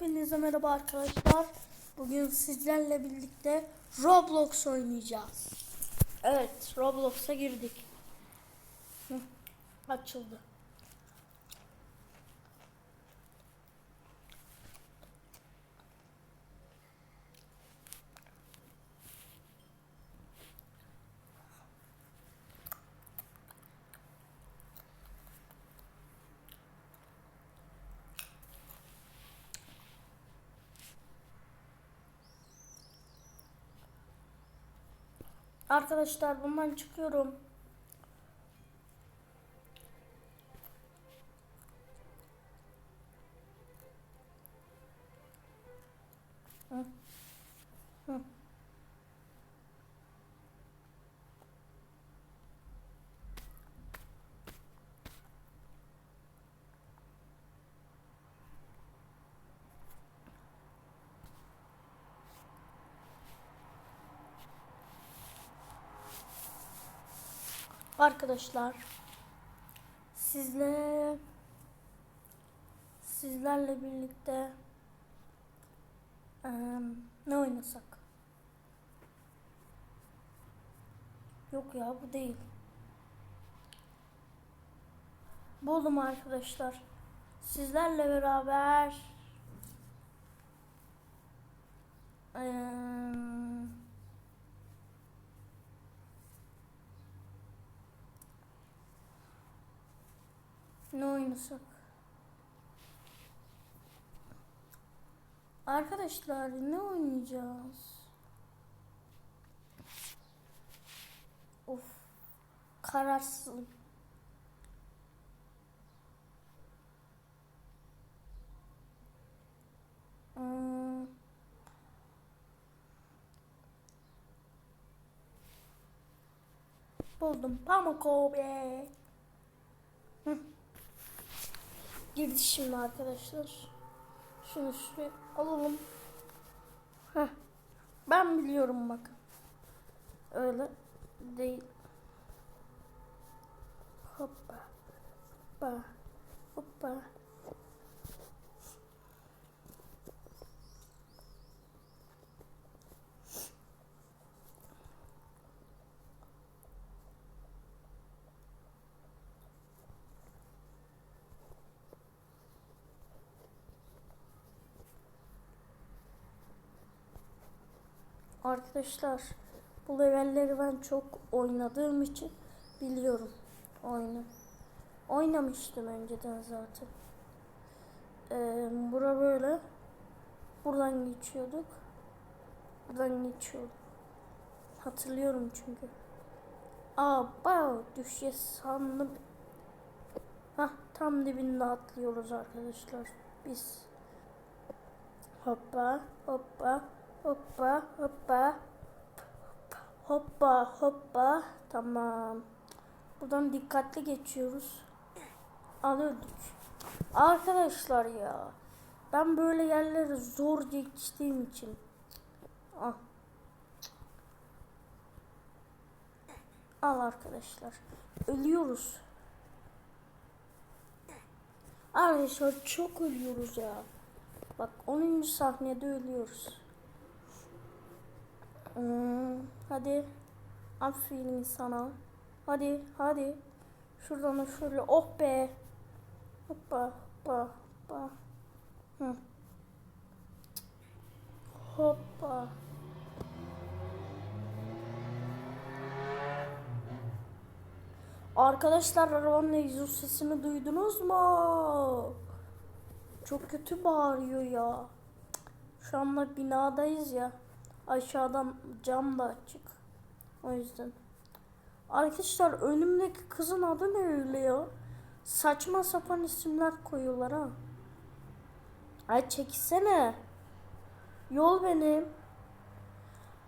Hepinize merhaba arkadaşlar. Bugün sizlerle birlikte Roblox oynayacağız. Evet, Roblox'a girdik. Hı, açıldı. Arkadaşlar bundan çıkıyorum. Hı. Hı. Arkadaşlar sizle sizlerle birlikte eee, ne oynasak? Yok ya bu değil. Buldum arkadaşlar. Sizlerle beraber eee Oynasak? Arkadaşlar ne oynayacağız? Of kararsızım. Hmm. Buldum pamuk be. Hı. Girdi şimdi arkadaşlar. Şunu şuraya alalım. Heh. Ben biliyorum bakın. Öyle değil. Hoppa. Hoppa. Hoppa. Arkadaşlar bu levelleri ben çok oynadığım için biliyorum oyunu. Oynamıştım önceden zaten. Ee, bura böyle. Buradan geçiyorduk. Buradan geçiyorduk. Hatırlıyorum çünkü. Aa bayağı düşe sandım. Hah tam dibinde atlıyoruz arkadaşlar. Biz. Hoppa hoppa hoppa hoppa hoppa hoppa tamam. Buradan dikkatli geçiyoruz. Al öldük. Arkadaşlar ya. Ben böyle yerleri zor geçtiğim için. Ah. Al arkadaşlar. Ölüyoruz. Arkadaşlar çok ölüyoruz ya. Bak 10. sahnede ölüyoruz. Hmm, hadi. Aferin sana. Hadi hadi. Şuradan da şöyle oh be. Hoppa hoppa hoppa. Hı. Hoppa. Arkadaşlar arabanın egzoz sesini duydunuz mu? Çok kötü bağırıyor ya. Şu anda binadayız ya. Aşağıdan cam da açık. O yüzden. Arkadaşlar önümdeki kızın adı ne öyle ya? Saçma sapan isimler koyuyorlar ha. Ay çekilsene. Yol benim.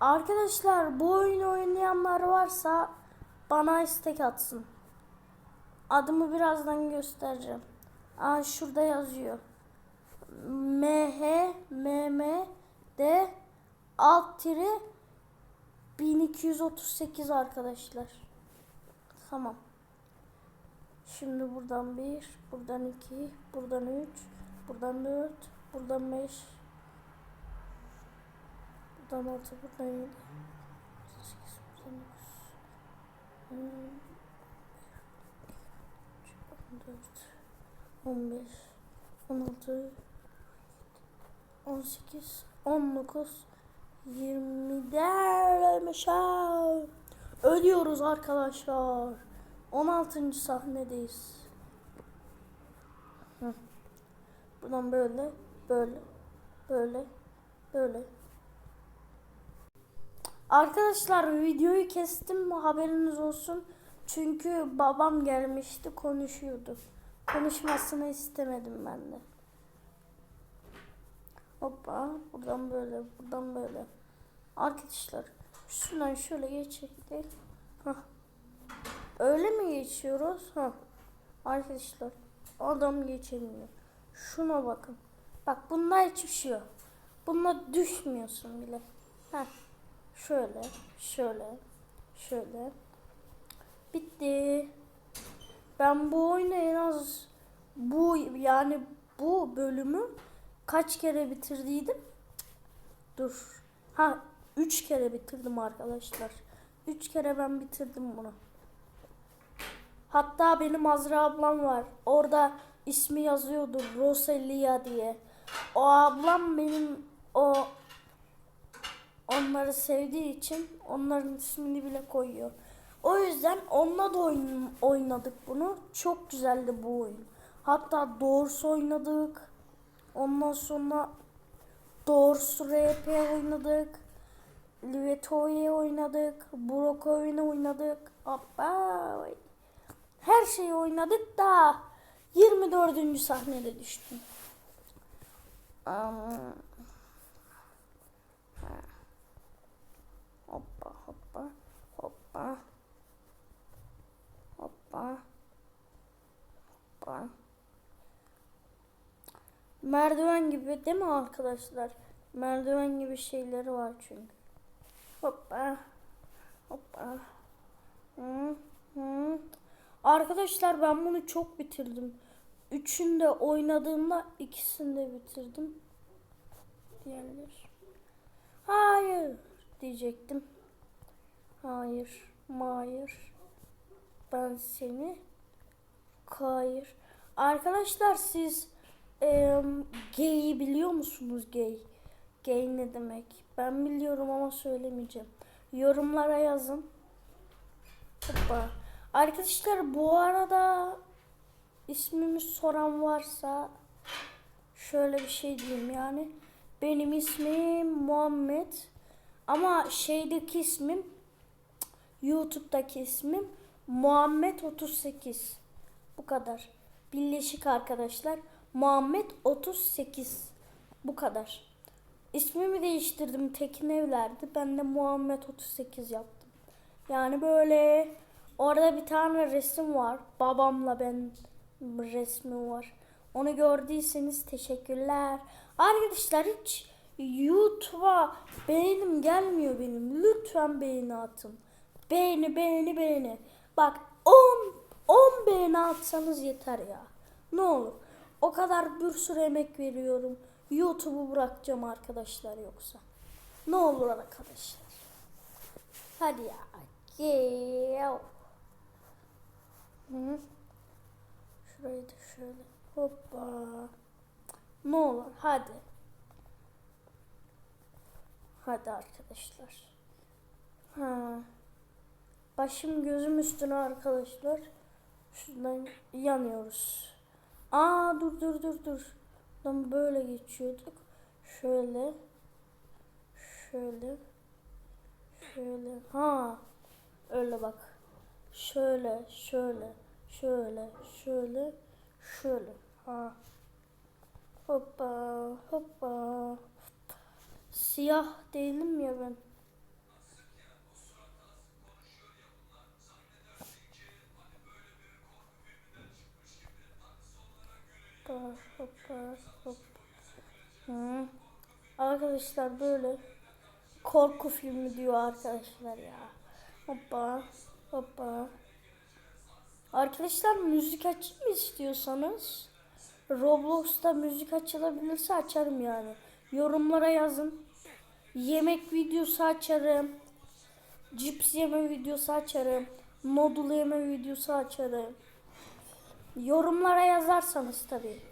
Arkadaşlar bu oyunu oynayanlar varsa bana istek atsın. Adımı birazdan göstereceğim. Aa şurada yazıyor. MH MM D alt tiri 1238 arkadaşlar. Tamam. Şimdi buradan bir, buradan iki, buradan üç, buradan dört, Buradan 5. Buradan 6. Buradan 7. 8. Buradan 9. 14. 15. 16. 18. 19. 20 derlemiş ha. Ölüyoruz arkadaşlar. 16. sahnedeyiz. Hı. Buradan böyle, böyle, böyle, böyle. Arkadaşlar videoyu kestim haberiniz olsun. Çünkü babam gelmişti konuşuyordu. Konuşmasını istemedim ben de. Hoppa buradan böyle buradan böyle. Arkadaşlar şuradan şöyle geçecektik. Hah. Öyle mi geçiyoruz? Ha. Arkadaşlar adam geçemiyor. Şuna bakın. Bak bunda hiçbir şey yok. Bunda düşmüyorsun bile. Heh. Şöyle, şöyle, şöyle. Bitti. Ben bu oyunu en az bu yani bu bölümü kaç kere bitirdiydim? Dur. Ha, üç kere bitirdim arkadaşlar. Üç kere ben bitirdim bunu. Hatta benim Azra ablam var. Orada ismi yazıyordu Roselia diye. O ablam benim o onları sevdiği için onların ismini bile koyuyor. O yüzden onunla da oynadık bunu. Çok güzeldi bu oyun. Hatta Doors oynadık. Ondan sonra Doors RP oynadık. Liveto'yu oynadık. Brokov'u oynadık. Hoppa. Her şeyi oynadık da 24. sahnede düştüm. Um, hoppa hoppa hoppa hoppa hoppa merdiven gibi değil mi arkadaşlar? Merdiven gibi şeyleri var çünkü. Hoppa hoppa. Hı, hı. Arkadaşlar ben bunu çok bitirdim. Üçünde oynadığımda ikisini de bitirdim. Diğerleri. Hayır diyecektim. Hayır, hayır. Ben seni hayır. Arkadaşlar siz e, gay'i biliyor musunuz gay? Gay ne demek? Ben biliyorum ama söylemeyeceğim. Yorumlara yazın. Hoppa. Arkadaşlar bu arada ismimi soran varsa şöyle bir şey diyeyim yani. Benim ismim Muhammed ama şeydeki ismim YouTube'daki ismim Muhammed 38. Bu kadar. Birleşik arkadaşlar. Muhammed 38. Bu kadar. İsmimi değiştirdim. Tekin Evler'di. Ben de Muhammed 38 yaptım. Yani böyle orada bir tane resim var. Babamla ben resmi var. Onu gördüyseniz teşekkürler. Arkadaşlar hiç YouTube'a beğenim gelmiyor benim. Lütfen beğeni atın. Beğeni beğeni beğeni. Bak 10 10 beğeni atsanız yeter ya. Ne olur. O kadar bir sürü emek veriyorum. YouTube'u bırakacağım arkadaşlar yoksa. Ne olur arkadaşlar. Hadi ya. Gel. Hı. Şurayı da şöyle. Hoppa. Ne olur hadi. Hadi arkadaşlar. Ha. Başım gözüm üstüne arkadaşlar. Şuradan yanıyoruz. Aa dur dur dur dur. Buradan böyle geçiyorduk. Şöyle. Şöyle. Şöyle. Ha. Öyle bak. Şöyle, şöyle, şöyle, şöyle, şöyle. Ha. Hoppa, hoppa. Siyah değilim ya ben. Hoppa, hoppa, hoppa. Hı. Arkadaşlar böyle korku filmi diyor arkadaşlar ya. Hoppa, hoppa. Arkadaşlar müzik açayım mı istiyorsanız? Roblox'ta müzik açılabilirse açarım yani. Yorumlara yazın. Yemek videosu açarım. Cips yeme videosu açarım. Noodle yeme videosu açarım. Yorumlara yazarsanız tabii.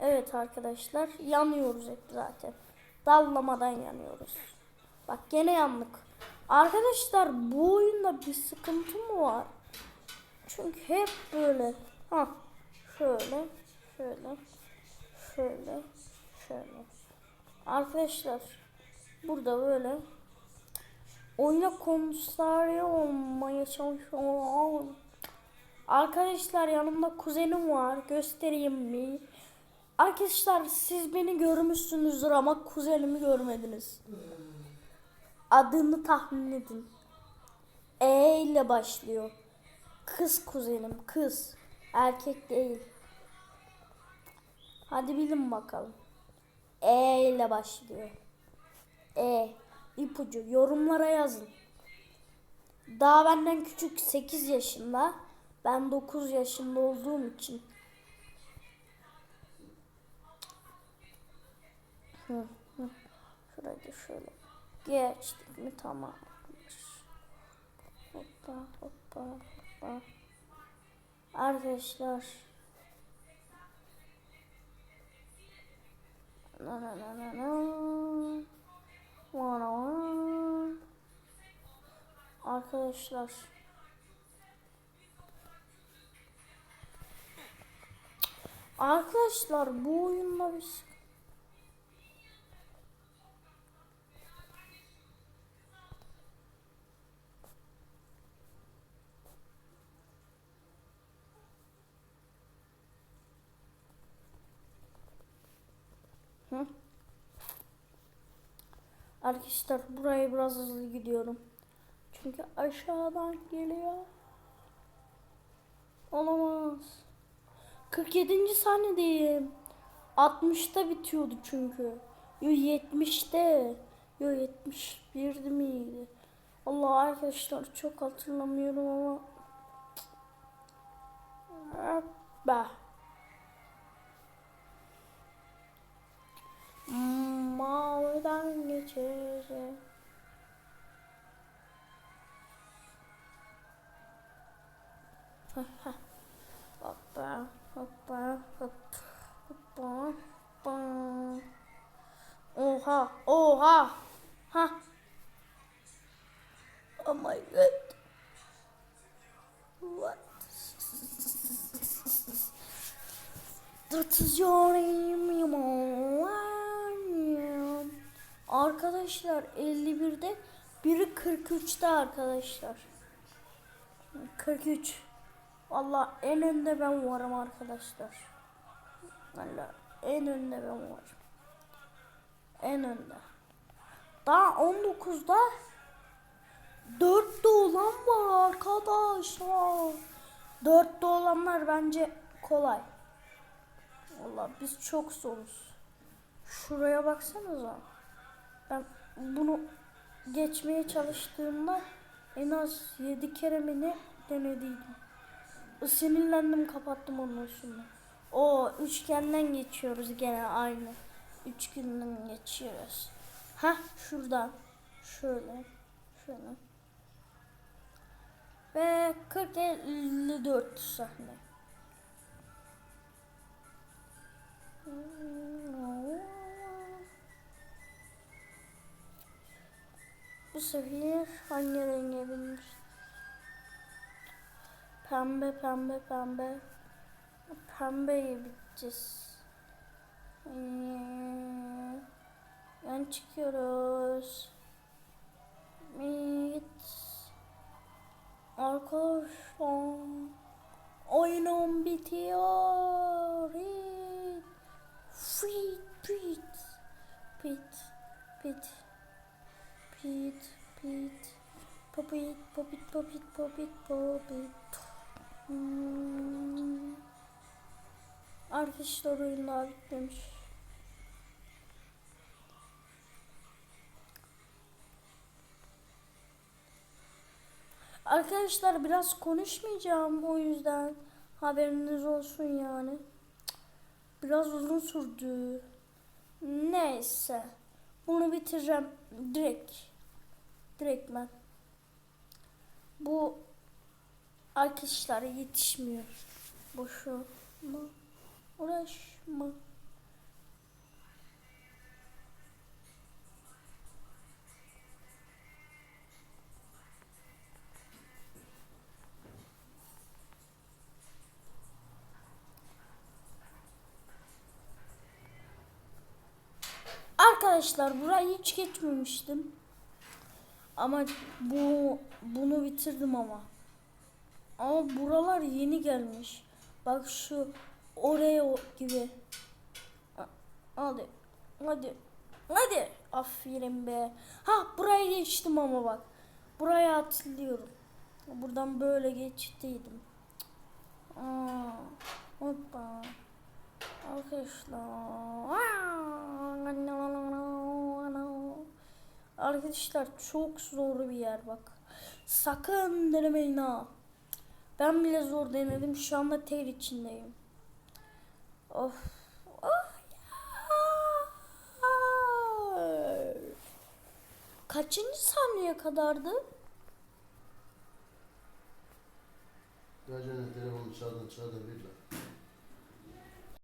Evet arkadaşlar yanıyoruz hep zaten. Dallamadan yanıyoruz. Bak gene yandık. Arkadaşlar bu oyunda bir sıkıntı mı var? Çünkü hep böyle. Ha şöyle şöyle şöyle şöyle. Arkadaşlar burada böyle oyuna konsantre olmaya çalışıyorum. Arkadaşlar yanımda kuzenim var. Göstereyim mi? Arkadaşlar siz beni görmüşsünüzdür ama kuzenimi görmediniz. Adını tahmin edin. E ile başlıyor. Kız kuzenim, kız. Erkek değil. Hadi bilin bakalım. E ile başlıyor. E. ipucu. Yorumlara yazın. Daha benden küçük 8 yaşında. Ben 9 yaşında olduğum için. Hı, hı. Şurayı şöyle geçtik mi tamam. Hoppa hoppa hoppa. Arkadaşlar. Na na na na na. Na na na. Arkadaşlar. Arkadaşlar bu bir sıkıntı Hı? Arkadaşlar buraya biraz hızlı gidiyorum. Çünkü aşağıdan geliyor. Olamaz. 47. saniyedeyim. 60'ta bitiyordu çünkü. Yo 70'te. Yo 71'di miydi? Allah arkadaşlar çok hatırlamıyorum ama. Hoppa. Maviden geçeceğim. Hoppa, hoppa, hop, hoppa, hoppa. Oha, oha. Ha. Oh my god. What? That is your Arkadaşlar 51'de biri 43'te arkadaşlar. 43. Valla en önde ben varım arkadaşlar. Valla en önde ben varım. En önde. Daha 19'da 4'te olan var arkadaşlar. 4'te olanlar bence kolay. Valla biz çok zoruz. Şuraya baksanıza. Ben bunu geçmeye çalıştığımda en az 7 kere mi ne denediydim. Sinirlendim kapattım ondan sonra. O üçgenden geçiyoruz gene aynı. Üçgenden geçiyoruz. Ha şuradan. Şöyle. Şöyle. Ve 40 54 sahne. Bu sefer hangi renge binmiş? Pembe pembe pembe. Pembeye biteceğiz. Ee, yan çıkıyoruz. Evet. Arkadaşlar. Oyunum bitiyor. Evet. Free pit. Pit. Pit. Pit. Pit. Popit. Popit. Popit. Popit. Popit. Hmm. Arkadaşlar oyun daha bitmemiş. Arkadaşlar biraz konuşmayacağım o yüzden. Haberiniz olsun yani. Biraz uzun sürdü. Neyse. Bunu bitireceğim direkt. Direkt ben. Bu arkadaşlara yetişmiyor. Boşuna uğraşma. Arkadaşlar burayı hiç geçmemiştim. Ama bu bunu bitirdim ama. Ama buralar yeni gelmiş. Bak şu oraya gibi. Ha, Hadi. Hadi. Hadi. Aferin be. Ha burayı geçtim ama bak. Burayı hatırlıyorum. Buradan böyle geçtiydim. Aa, hoppa. Arkadaşlar. Arkadaşlar çok zor bir yer bak. Sakın denemeyin ha. Ben bile zor denedim. Şu anda ter içindeyim. Of. Oh ya. Kaçıncı saniye kadardı? Gacana telefonu çaldın çaldın bir.